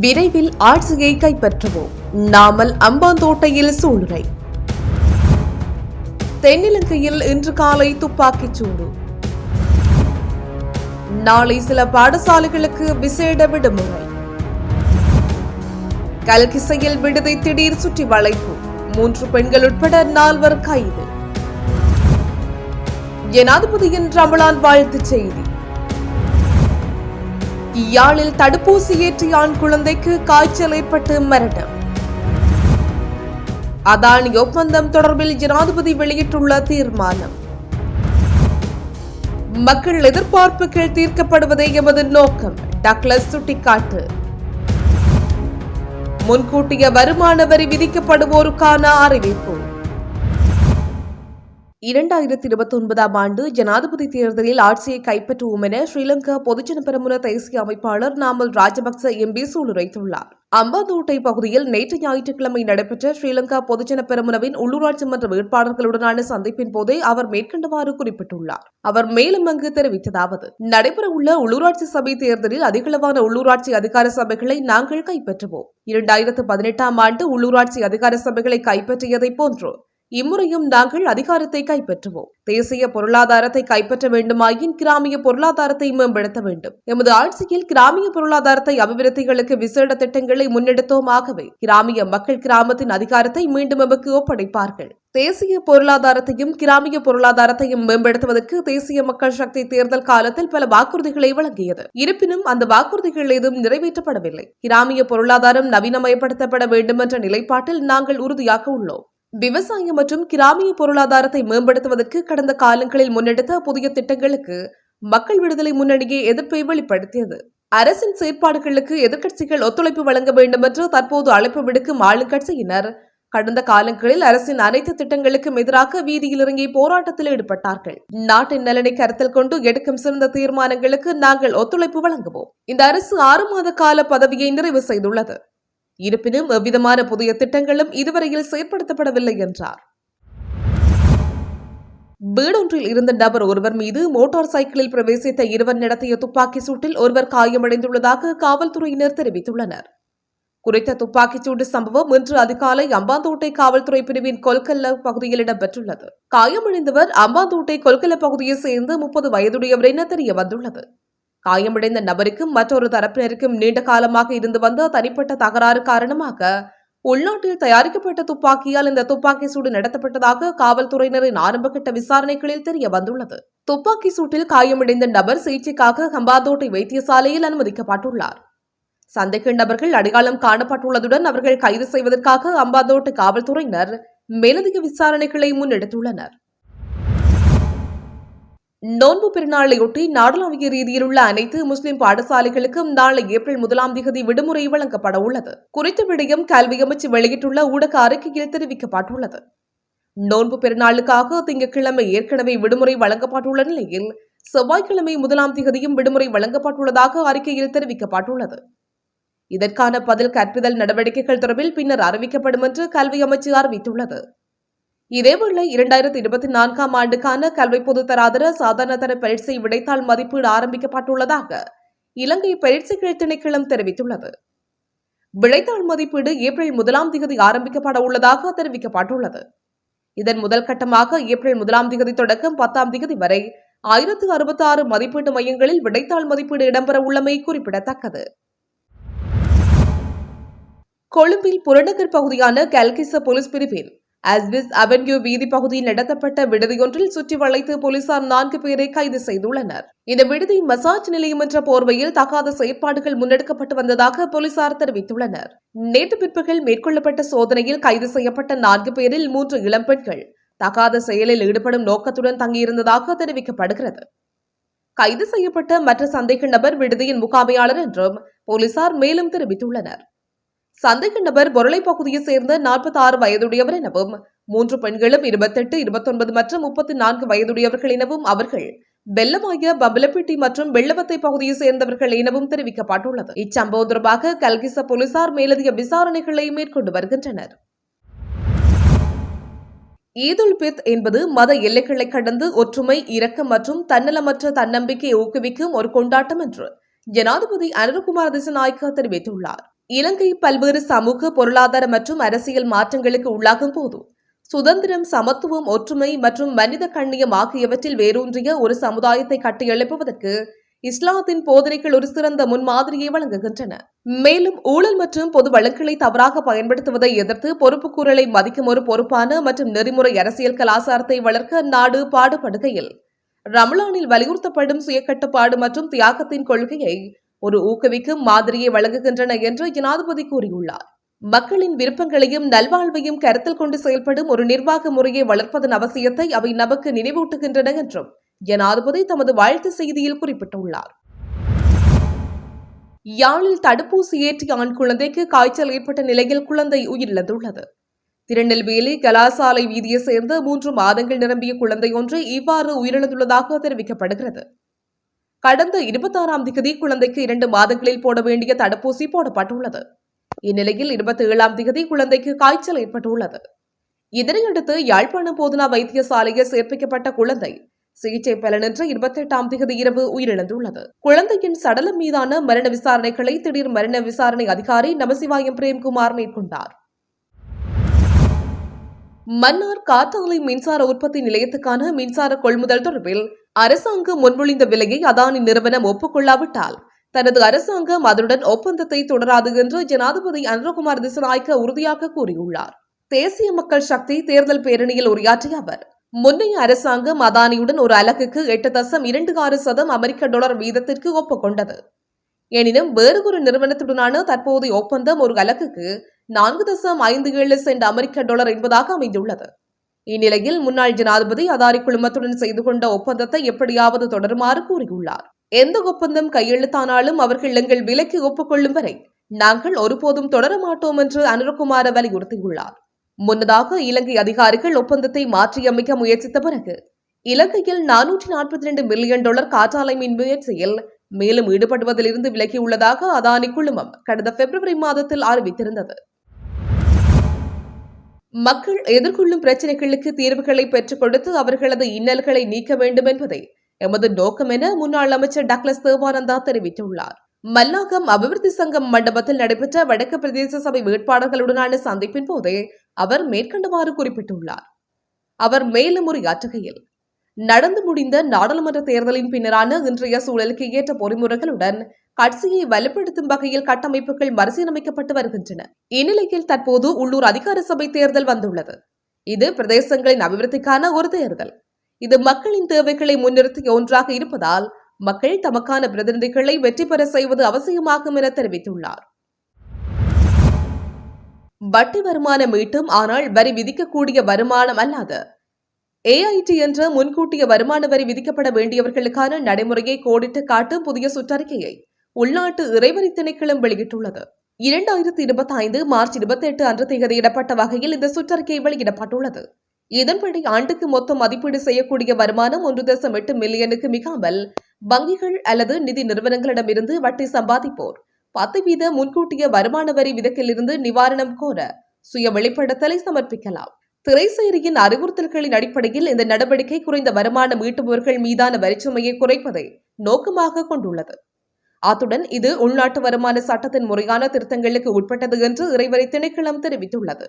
விரைவில் ஆட்சியை கைப்பற்றுவோம். நாமல் அம்பாந்தோட்டையில் சூளுரை. தென்னிலங்கையில் இன்று காலை துப்பாக்கிச் சூடு. நாளை சில பாடசாலைகளுக்கு விசேட விடுமுறை. கல்கிசையில் விடுதி திடீர் சுற்றி வளைப்பு. மூன்று பெண்கள் உட்பட நால்வர் கைது. ஜனாதிபதியின் ரமலான் வாழ்த்துச் செய்தி. யாழில் தடுப்பூசி ஏற்றிய ஆண் குழந்தைக்கு காய்ச்சல் ஏற்பட்டு மரணம். அதானி ஒப்பந்தம் தொடர்பில் ஜனாதிபதி வெளியிட்டுள்ள தீர்மானம். மக்கள் எதிர்பார்ப்புகள் தீர்க்கப்படுவதே எமது நோக்கம் டக்ளஸ் சுட்டிக்காட்டு. முன்கூட்டிய வருமான வரி விதிக்கப்படுவோருக்கான அறிவிப்பு. இரண்டாயிரத்தி இருபத்தி ஒன்பதாம் ஆண்டு ஜனாதிபதி தேர்தலில் ஆட்சியை கைப்பற்றுவோம் என ஸ்ரீலங்கா பொதுஜன பெரமுன தேசிய அமைப்பாளர் நாமல் ராஜபக்ச எம்பி சூளுரைத்துள்ளார். அம்பாந்தோட்டை பகுதியில் நேற்று ஞாயிற்றுக்கிழமை நடைபெற்ற ஸ்ரீலங்கா பொதுஜன பெருமுனவின் உள்ளூராட்சி மன்ற வேட்பாளர்களுடனான சந்திப்பின் போதே அவர் மேற்கண்டவாறு குறிப்பிட்டுள்ளார். அவர் மேலும் அங்கு தெரிவித்ததாவது நடைபெறவுள்ள உள்ளூராட்சி சபை தேர்தலில் அதிகளவான உள்ளூராட்சி அதிகார சபைகளை நாங்கள் கைப்பற்றுவோம். இரண்டாயிரத்து பதினெட்டாம் ஆண்டு உள்ளூராட்சி அதிகார சபைகளை கைப்பற்றியதைப் போன்று இம்முறையும் நாங்கள் அதிகாரத்தை கைப்பற்றுவோம். தேசிய பொருளாதாரத்தை கைப்பற்ற வேண்டுமாயின் கிராமிய பொருளாதாரத்தை மேம்படுத்த வேண்டும். எமது ஆட்சியில் கிராமிய பொருளாதாரத்தை அபிவிருத்திகளுக்கு விசேட திட்டங்களை முன்னெடுத்தோமாகவே கிராமிய மக்கள் கிராமத்தின் அதிகாரத்தை மீண்டும் எமக்கு ஒப்படைப்பார்கள். தேசிய பொருளாதாரத்தையும் கிராமிய பொருளாதாரத்தையும் மேம்படுத்துவதற்கு தேசிய மக்கள் சக்தி தேர்தல் காலத்தில் பல வாக்குறுதிகளை வழங்கியது. இருப்பினும் அந்த வாக்குறுதிகள் ஏதும் நிறைவேற்றப்படவில்லை. கிராமிய பொருளாதாரம் நவீனமயப்படுத்தப்பட வேண்டும் என்ற நிலைப்பாட்டில் நாங்கள் உறுதியாக உள்ளோம். விவசாயம் மற்றும் கிராமிய பொருளாதாரத்தை மேம்படுத்துவதற்கு கடந்த காலங்களில் முன்னெடுத்த புதிய திட்டங்களுக்கு மக்கள் விடுதலை முன்னணியே எதிர்ப்பை வெளிப்படுத்தியது. அரசின் செயற்பாடுகளுக்கு எதிர்க்கட்சிகள் ஒத்துழைப்பு வழங்க வேண்டும் என்று தற்போது அழைப்பு விடுக்கும் ஆளுங்கட்சியினர் கடந்த காலங்களில் அரசின் அனைத்து திட்டங்களுக்கும் எதிராக வீதியில் இறங்கி போராட்டத்தில் ஈடுபட்டார்கள். நாட்டின் நலனை கருத்தில் கொண்டு எடுக்கும் சிறந்த தீர்மானங்களுக்கு நாங்கள் ஒத்துழைப்பு வழங்குவோம். இந்த அரசு ஆறு மாத கால பதவியை நிறைவு செய்துள்ளது. இருப்பினும் எவ்விதமான புதிய திட்டங்களும் இதுவரையில் செயற்படுத்தப்படவில்லை என்றார். வீடொன்றில் இருந்த நபர் ஒருவர் மீது மோட்டார் சைக்கிளில் பிரவேசித்த இருவர் நடத்திய துப்பாக்கி சூட்டில் ஒருவர் காயமடைந்துள்ளதாக காவல்துறையினர் தெரிவித்துள்ளனர். குறித்த துப்பாக்கிச்சூடு சம்பவம் இன்று அதிகாலை அம்பாந்தோட்டை காவல்துறை பிரிவின் கொல்கல்ல பகுதியில் இடம்பெற்றுள்ளது. காயமடைந்தவர் அம்பாந்தோட்டை கொல்கல்ல பகுதியை சேர்ந்த முப்பது வயதுடையவர் என தெரிய வந்துள்ளது காயமடைந்த நபருக்கும் மற்றொரு தரப்பினருக்கும் நீண்ட காலமாக இருந்து வந்த தனிப்பட்ட தகராறு காரணமாக உள்நாட்டில் தயாரிக்கப்பட்ட துப்பாக்கியால் இந்த துப்பாக்கி சூடு நடத்தப்பட்டதாக காவல்துறையினரின் ஆரம்பகட்ட விசாரணைகளில் தெரிய வந்துள்ளது. துப்பாக்கி சூட்டில் காயமடைந்த நபர் சிகிச்சைக்காக ஹம்பாந்தோட்டை வைத்தியசாலையில் அனுமதிக்கப்பட்டுள்ளார். சந்தேக நபர்கள் அடையாளம் காணப்பட்டுள்ளதுடன் அவர்கள் கைது செய்வதற்காக அம்பாந்தோட்டை காவல்துறையினர் மேலதிக விசாரணைகளை முன்னெடுத்துள்ளனர். நோன்பு பெருநாளையொட்டி நாடளாவிய ரீதியில் உள்ள அனைத்து முஸ்லிம் பாடசாலைகளுக்கும் நாளை ஏப்ரல் முதலாம் தேதி விடுமுறை வழங்கப்பட உள்ளது. குறித்த விடயம் கல்வி அமைச்சு வெளியிட்டுள்ள ஊடக அறிக்கையில் தெரிவிக்கப்பட்டுள்ளது. நோன்பு பெருநாளுக்காக திங்கட்கிழமை ஏற்கனவே விடுமுறை வழங்கப்பட்டுள்ள நிலையில் செவ்வாய்க்கிழமை முதலாம் தேதியும் விடுமுறை வழங்கப்பட்டுள்ளதாக அறிக்கையில் தெரிவிக்கப்பட்டுள்ளது. இதற்கான பதில் கற்பிதல் நடவடிக்கைகள் தொடர்பில் பின்னர் அறிவிக்கப்படும் என்று கல்வி அமைச்சு அறிவித்துள்ளது. இதேவேளை இரண்டாயிரத்தி இருபத்தி நான்காம் ஆண்டுக்கான கல்வி பொதுத்தராதர சாதாரணதர பயிற்சி விடைத்தாள் மதிப்பீடு ஆரம்பிக்கப்பட்டுள்ளதாக இலங்கை பயிற்சிகள் திணைக்களம் தெரிவித்துள்ளது. விடைத்தாள் மதிப்பீடு ஏப்ரல் முதலாம் தேதி ஆரம்பிக்கப்பட உள்ளதாக தெரிவிக்கப்பட்டுள்ளது. இதன் முதல் கட்டமாக ஏப்ரல் முதலாம் தேதி தொடக்கம் பத்தாம் தேதி வரை ஆயிரத்து அறுபத்தி ஆறு மதிப்பீட்டு மையங்களில் விடைத்தாள் மதிப்பீடு இடம்பெற உள்ளமை குறிப்பிடத்தக்கது. கொழும்பில் புறநகர் பகுதியான கல்கிச போலீஸ் பிரிவில் அஸ்பிஸ் அவென்யூ வீதி பகுதியில் நடத்தப்பட்ட விடுதியொன்றில் சுற்றி வளைத்து போலீசார் நான்கு பேரை கைது செய்துள்ளனர். இந்த விடுதி மசாஜ் நிலையம் என்ற போர்வையில் தகாத செயற்பாடுகள் முன்னெடுக்கப்பட்டு வந்ததாக போலீசார் தெரிவித்துள்ளனர். நேற்று பிற்பகல் மேற்கொள்ளப்பட்ட சோதனையில் கைது செய்யப்பட்ட நான்கு பேரில் மூன்று இளம்பெண்கள் தகாத செயலில் ஈடுபடும் நோக்கத்துடன் தங்கியிருந்ததாக தெரிவிக்கப்படுகிறது. கைது செய்யப்பட்ட மற்ற சந்தேக நபர் விடுதியின் முகாமையாளர் என்றும் போலீசார் மேலும் தெரிவித்துள்ளனர். சந்தேக நபர் பொருளை பகுதியை சேர்ந்த நாற்பத்தி ஆறு வயதுடையவர் எனவும் மூன்று பெண்களும் இருபத்தெட்டு இருபத்தொன்பது மற்றும் முப்பத்தி நான்கு வயதுடையவர்கள் எனவும் அவர்கள் வெள்ளமாய பம்பலப்பிட்டி மற்றும் வெள்ளவத்தை பகுதியை சேர்ந்தவர்கள் எனவும் தெரிவிக்கப்பட்டுள்ளது. இச்சம்பவம் தொடர்பாக கல்கிச போலீசார் மேலதிக விசாரணைகளை மேற்கொண்டு வருகின்றனர். ஈதுல் பித் என்பது மத எல்லைகளை கடந்து ஒற்றுமை இரக்கம் மற்றும் தன்னலமற்ற தன்னம்பிக்கையை ஊக்குவிக்கும் ஒரு கொண்டாட்டம் என்று ஜனாதிபதி அனுரகுமார் திசநாயக்க தெரிவித்துள்ளார். இலங்கை பல்வேறு சமூக பொருளாதார மற்றும் அரசியல் மாற்றங்களுக்கு உள்ளாகும் போது சுதந்திரம் சமத்துவம் ஒற்றுமை மற்றும் மனித கண்ணியம் ஆகியவற்றில் வேரூன்றிய ஒரு சமுதாயத்தை கட்டியெழுப்புவதற்கு இஸ்லாத்தின் போதனைகள் ஒரு சிறந்த முன்மாதிரியை வழங்குகின்றன. மேலும் ஊழல் மற்றும் பொது வழக்குகளை தவறாக பயன்படுத்துவதை எதிர்த்து பொறுப்புக்கூறலை மதிக்கும் ஒரு பொறுப்பான மற்றும் நெறிமுறை அரசியல் கலாச்சாரத்தை வளர்க்க நாடு பாடுபடுகையில் ரமலானில் வலியுறுத்தப்படும் சுயக்கட்டுப்பாடு மற்றும் தியாகத்தின் கொள்கையை ஒரு ஊக்குவிக்கும் மாதிரியை வழங்குகின்றன என்று ஜனாதிபதி கூறியுள்ளார். மக்களின் விருப்பங்களையும் நல்வாழ்வையும் கருத்தில் கொண்டு செயல்படும் ஒரு நிர்வாக முறையை வளர்ப்பதன் அவசியத்தை அவை நமக்கு நினைவூட்டுகின்றன என்றும் ஜனாதிபதி தமது வாழ்த்து செய்தியில் குறிப்பிட்டுள்ளார். யாழில் தடுப்பூசி ஏற்றிய ஆண் குழந்தைக்கு காய்ச்சல் ஏற்பட்ட நிலையில் குழந்தை உயிரிழந்துள்ளது. திருநெல்வேலி கலாசாலை வீதியை சேர்ந்த மூன்று மாதங்கள் நிரம்பிய குழந்தை ஒன்று இவ்வாறு உயிரிழந்துள்ளதாக தெரிவிக்கப்படுகிறது. கடந்த இருபத்தாறாம் திகதி குழந்தைக்கு இரண்டு மாதங்களில் போட வேண்டிய தடுப்பூசி போடப்பட்டுள்ளது. இந்நிலையில் இருபத்தி ஏழாம் திகதி குழந்தைக்கு காய்ச்சல் ஏற்பட்டுள்ளது. இதனையடுத்து யாழ்ப்பாணம் போதனா வைத்தியசாலையில் சேர்ப்பிக்கப்பட்ட குழந்தை சிகிச்சை பலனின்றி இருபத்தி எட்டாம் திகதி இரவு உயிரிழந்துள்ளது. குழந்தையின் சடலம் மீதான மரண விசாரணைகளை திடீர் மரண விசாரணை அதிகாரி நமசிவாயம் பிரேம்குமார் மேற்கொண்டார். மன்னார் காற்றாலை மின்சார உற்பத்தி நிலையத்துக்கான மின்சார கொள்முதல் தொடர்பில் அரசாங்கம் முன்மொழிந்த விலையை அதானி நிறுவனம் ஒப்புக்கொள்ளாவிட்டால் தனது அரசாங்கம் அதனுடன் ஒப்பந்தத்தை தொடராது என்று ஜனாதிபதி அனுரகுமார் திசநாயக்க உறுதியாக கூறியுள்ளார். தேசிய மக்கள் சக்தி தேர்தல் பேரணியில் உரையாற்றிய அவர் முன்னைய அரசாங்கம் அதானியுடன் ஒரு அலகுக்கு எட்டு தசம் இரண்டு ஆறு சதம் அமெரிக்க டாலர் வீதத்திற்கு ஒப்புக்கொண்டது. எனினும் வேறு ஒரு நிறுவனத்துடனான தற்போதைய ஒப்பந்தம் ஒரு அலகுக்கு நான்கு தசம் ஐந்து ஏழு சென்ட் அமெரிக்க டாலர் என்பதாக அமைந்துள்ளது. இந்நிலையில் முன்னாள் ஜனாதிபதி அதாரி குழுமத்துடன் செய்து கொண்ட ஒப்பந்தத்தை எப்படியாவது தொடருமாறு கூறியுள்ளார். எந்த ஒப்பந்தம் கையெழுத்தானாலும் அவர்கள் எங்கள் விலைக்கு ஒப்புக்கொள்ளும் வரை நாங்கள் ஒருபோதும் தொடர மாட்டோம் என்று அனுரகுமார வலியுறுத்தியுள்ளார். முன்னதாக இலங்கை அதிகாரிகள் ஒப்பந்தத்தை மாற்றியமைக்க முயற்சித்த பிறகு இலங்கையில் நானூற்றி நாற்பத்தி ரெண்டு மில்லியன் டாலர் காற்றாலை மின் முயற்சியில் மேலும் ஈடுபடுவதிலிருந்து விலகியுள்ளதாக அதானி குழுமம் கடந்த பிப்ரவரி மாதத்தில் அறிவித்திருந்தது. மக்கள் எதிர்கொள்ளும் பிரச்சினைகளுக்கு தீர்வுகளை பெற்றுக் கொடுத்து அவர்களது இன்னல்களை நீக்க வேண்டும் என்பதே எமது நோக்கம் என முன்னாள் அமைச்சர் டக்ளஸ் தேவானந்தா தெரிவித்துள்ளார். மல்லாகம் அபிவிருத்தி சங்கம் மண்டபத்தில் நடைபெற்ற வடக்கு பிரதேச சபை வேட்பாளர்களுடனான சந்திப்பின் போதே அவர் மேற்கண்டவாறு குறிப்பிட்டுள்ளார். அவர் மேலும் உரையாற்றுகையில் நடந்து முடிந்த நாடாளுமன்ற தேர்தலின் பின்னரான இன்றைய சூழலுக்கு ஏற்ற பொறிமுறைகளுடன் கட்சியை வலுப்படுத்தும் வகையில் கட்டமைப்புகள் மறுசீரமைக்கப்பட்டு வருகின்றன. இந்நிலையில் தற்போது உள்ளூர் அதிகார சபை தேர்தல் வந்துள்ளது. இது பிரதேசங்களின் அபிவிருத்திக்கான ஒரு தேர்தல். இது மக்களின் தேவைகளை முன்னிறுத்திய ஒன்றாக இருப்பதால் மக்கள் தமக்கான பிரதிநிதிகளை வெற்றி பெற செய்வது அவசியமாகும் என தெரிவித்துள்ளார். வட்டி வருமானம் மீட்டும் ஆனால் வரி விதிக்கக்கூடிய வருமானம் அல்லாது. ஏஐடி என்ற முன்கூட்டிய வருமான வரி விதிக்கப்பட வேண்டியவர்களுக்கான நடைமுறையை கோடிட்டு காட்டும் புதிய சுற்றறிக்கையை உள்நாட்டு இறைவரி திணைக்களம் வெளியிட்டுள்ளது. இரண்டாயிரத்தி இருபத்தி ஐந்து மார்ச் இருபத்தி எட்டு அன்று திகதியிடப்பட்ட வகையில் இந்த சுற்றறிக்கை வெளியிடப்பட்டுள்ளது. இதன்படி ஆண்டுக்கு மொத்தம் மதிப்பீடு செய்யக்கூடிய வருமானம் ஒன்று தசம் எட்டு மில்லியனுக்கு மிகாமல் வங்கிகள் அல்லது நிதி நிறுவனங்களிடமிருந்து வட்டி சம்பாதிப்போர் பத்து வீத முன்கூட்டிய வருமான வரி விதக்கிலிருந்து நிவாரணம் கோர சுய வெளிப்படுத்தலை சமர்ப்பிக்கலாம். திரைசேரியின் அறிவுறுத்தல்களின் அடிப்படையில் இந்த நடவடிக்கை குறைந்த வருமானம் ஈட்டுபவர்கள் மீதான வரிச்சுமையை குறைப்பதை நோக்கமாக கொண்டுள்ளது. அத்துடன் இது உள்நாட்டு வருமான சட்டத்தின் முறையான திருத்தங்களுக்கு உட்பட்டது என்று இறைவரை திணைக்களம் தெரிவித்துள்ளது.